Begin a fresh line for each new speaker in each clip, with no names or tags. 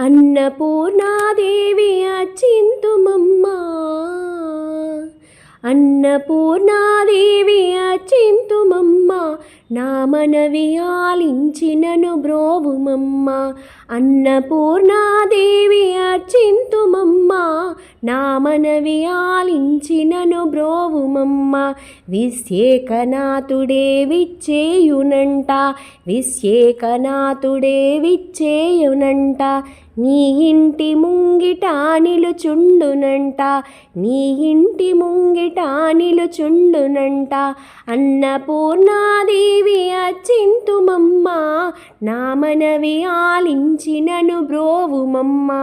అన్నపూర్ణాదేవి అచింతుమమ్మా. అన్నపూర్ణాదేవి అచింతుమమ్మ నా మనవి ఆలించినను బ్రోవుమమ్మ. అన్నపూర్ణాదేవి అర్చింతుమమ్మ నా మనవి ఆలించినను బ్రోవుమమ్మ. విశ్వేకనాథుడే విచ్చేయునంట విశ్వేకనాథుడే విచ్చేయునంట నీ ఇంటి ముంగిట నిలుచుండునంట నీ ఇంటి ముంగిట నిలుచుండునంట. అన్నపూర్ణాదేవి అచ్చింతుమమ్మ నా మనవి ఆలించినను బ్రోవుమమ్మా.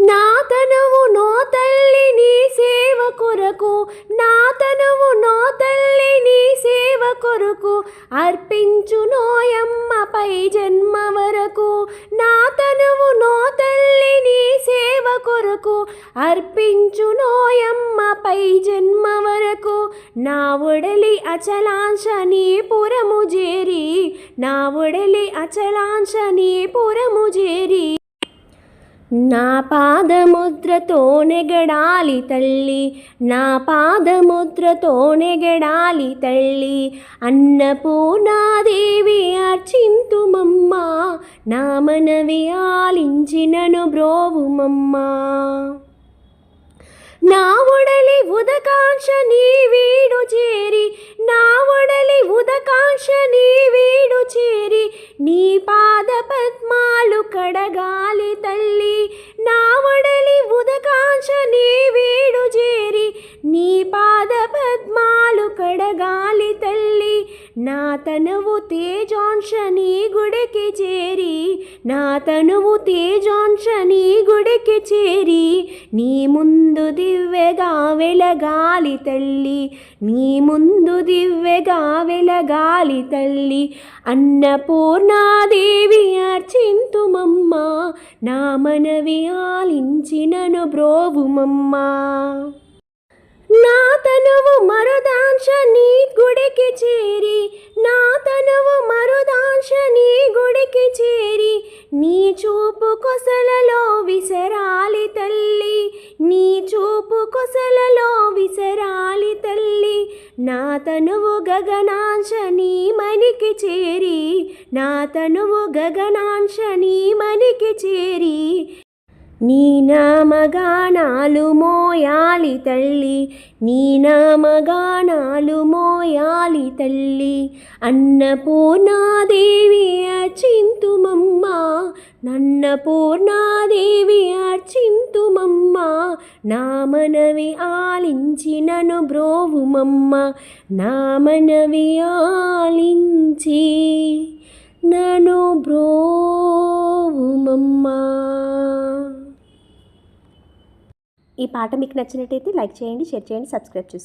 నా తనువు నో తల్లి నీ సేవ కొరకు నా తనువు నో తల్లి నీ సేవ కొరకు అర్పించు నోయమ్మ పై జన్మ వరకు. నా తనువు నో తల్లి నీ సేవ కొరకు అర్పించు నోయమ్మ పై జన్మ వరకు. నా ఒడలి అచలాంశని పురము జేరి నా ఒడలి అచలాంశని పురము జేరి. నా పాదముద్రతో నెగడాలి తల్లి నా పాదముద్రతో నెగడాలి తల్లి. అన్నపూర్ణాదేవి అర్చింతు నా మనవి ఆలించినను బ్రోవుమమ్మా. నా ఒడలి ఉదకాంక్ష నీ వీడు చేరి నా ఒడలి ఉదకాంక్ష నీ వీడు చేరి నీ పాద పద్మాలు కడగాలి తల్లి. నా ఒడలి ఉదకాంక్ష నీ వీడు చేరి నీ పాద పద్మాలు కడగాలి నా తనువు తేజాంశని గుడికి చేరి నా తనువు తేజాంశని గుడికి చేరి నీ ముందు దివ్యగా వెలగాలి తల్లి నీ ముందు దివ్యగా వెలగాలి తల్లి. అన్నపూర్ణాదేవి అర్చింతుమమ్మ నా మనవి ఆలించినను బ్రోవుమమ్మా. నా తనువు మరుదాంశ నీ గుడికి చేరి చేరి నీ చూపు కొసలలో విసరాలి తల్లి. నీ చూపు కొసలలో విసరాలి తల్లి. నా తనువు గగనాంశ నీ మనికి చేరి. నా తనువు గగనాంశ నీ మనికి చేరి. నీ నామగానాలు మోయాలి తల్లి. నీ నామగానాలు మోయాలి తల్లి. అన్నపూర్ణాదేవి అచింతుమమ్మ నన్నపూర్ణాదేవి అర్చింతుమమ్మ. నా మనవి ఆలించినను బ్రోవుమమ్మ. నా మనవి ఆలించి నను బ్రో
ఈ పాట మీకు నచ్చినట్టయితే లైక్ చేయండి షేర్ చేయండి సబ్స్క్రైబ్ చేసుకోండి.